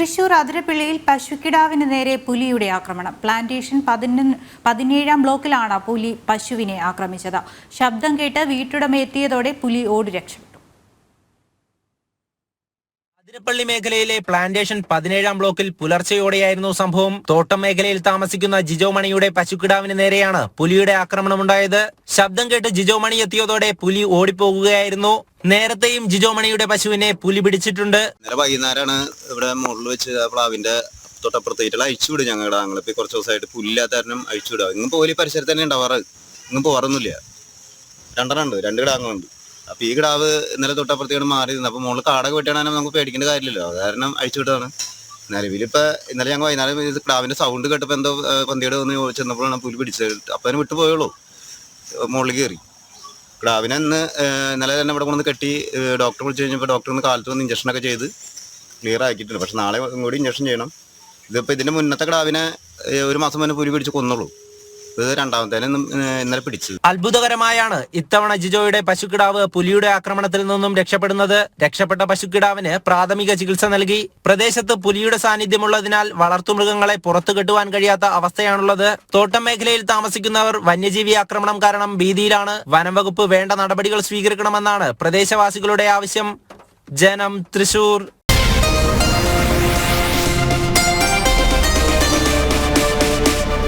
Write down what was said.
തൃശൂർ അതിരപ്പിള്ളിയിൽ പശുക്കിടാവിന് നേരെ പുലിയുടെ ആക്രമണം. പ്ലാന്റേഷൻ പതിനേഴാം ബ്ലോക്കിലാണ് പുലി പശുവിനെ ആക്രമിച്ചത്. ശബ്ദം കേട്ട് വീട്ടുടമ എത്തിയതോടെ പുലി ഓടി രക്ഷപ്പെട്ടു. അതിരപ്പള്ളി മേഖലയിലെ പ്ലാന്റേഷൻ പതിനേഴാം ബ്ലോക്കിൽ പുലർച്ചെയോടെയായിരുന്നു സംഭവം. തോട്ടം മേഖലയിൽ താമസിക്കുന്ന ജിജോ മണിയുടെ പശുക്കിടാവിന് നേരെയാണ് പുലിയുടെ ആക്രമണമുണ്ടായത്. ശബ്ദം കേട്ട് ജിജോ മണി എത്തിയതോടെ പുലി ഓടിപ്പോകുകയായിരുന്നു. നേരത്തെയും ജിജോ മണിയുടെ പശുവിനെ പുലി പിടിച്ചിട്ടുണ്ട്. വൈകുന്നേരമാണ് ഇവിടെ മുകളിൽ വെച്ച് പ്ലാവിന്റെ തൊട്ടപ്പുറത്തേക്കുള്ള അഴിച്ചുവിടും ഞങ്ങളുടെ ആങ്ങളിപ്പോ കുറച്ച് ദിവസമായിട്ട് പുല്ലില്ലാത്ത കാരണം ഇങ്ങനെ ഇങ്ങും പോലെ പരിസരത്ത് തന്നെ ഉണ്ടാവാറ്. ഇങ്ങനെ പോവാറൊന്നുമില്ല. രണ്ടെണ്ണം ഉണ്ട്. രണ്ട് കിടാങ്ങളുണ്ട്. അപ്പൊ ഈ കിടാവ് ഇന്നലെ തൊട്ടപ്പുറത്തേക്ക് മാറി അപ്പൊ മുകളിൽ കാടൊക്കെ വെട്ടിയാണെങ്കിൽ നമുക്ക് പേടിക്കേണ്ട കാര്യമില്ലല്ലോ. കാരണം അഴിച്ചു വിട്ടതാണ്. നിലവിലിപ്പോ ഇന്നലെ ഞങ്ങൾ വൈകുന്നേരം ഇത് സൗണ്ട് കേട്ടപ്പോ എന്തോ പന്തിയുടെ ഒന്ന് ചെന്നപ്പോഴാണ് പുലി പിടിച്ചത്. അപ്പൊ അതിന് വിട്ടു പോയുള്ളൂ. മുകളിൽ കയറി കിടാവിനെ ഇന്ന് ഇന്നലെ തന്നെ ഇവിടെ കൊണ്ടുവന്ന് കെട്ടി ഡോക്ടർ വിളിച്ചു കഴിഞ്ഞപ്പോൾ ഡോക്ടർ ഒന്ന് കാലത്ത് വന്ന് ഇഞ്ചക്ഷനൊക്കെ ചെയ്ത് ക്ലിയർ ആക്കിയിട്ടുണ്ട്. പക്ഷെ നാളെ കൂടി ഇഞ്ചക്ഷൻ ചെയ്യണം. ഇതിപ്പോ ഇതിന്റെ മുന്നത്തെ കിടാവിനെ ഒരു മാസം മുന്നേ പുലി പിടിച്ച് കൊന്നുള്ളൂ ഇത് ഇന്നലെ പിടിച്ചു അത്ഭുതകരമായാണ് ഇത്തവണ ജിജോയുടെ പശുക്കിടാവ് പുലിയുടെ ആക്രമണത്തിൽ നിന്നും രക്ഷപ്പെടുന്നത്. രക്ഷപ്പെട്ട പശുക്കിടാവിന് പ്രാഥമിക ചികിത്സ നൽകി. പ്രദേശത്ത് പുലിയുടെ സാന്നിധ്യമുള്ളതിനാൽ വളർത്തുമൃഗങ്ങളെ പുറത്തു കെട്ടുവാൻ കഴിയാത്ത അവസ്ഥയാണുള്ളത്. തോട്ടം മേഖലയിൽ താമസിക്കുന്നവർ വന്യജീവി ആക്രമണം കാരണം ഭീതിയിലാണ്. വനംവകുപ്പ് വേണ്ട നടപടികൾ സ്വീകരിക്കണമെന്നാണ് പ്രദേശവാസികളുടെ ആവശ്യം. ജനം തൃശൂർ.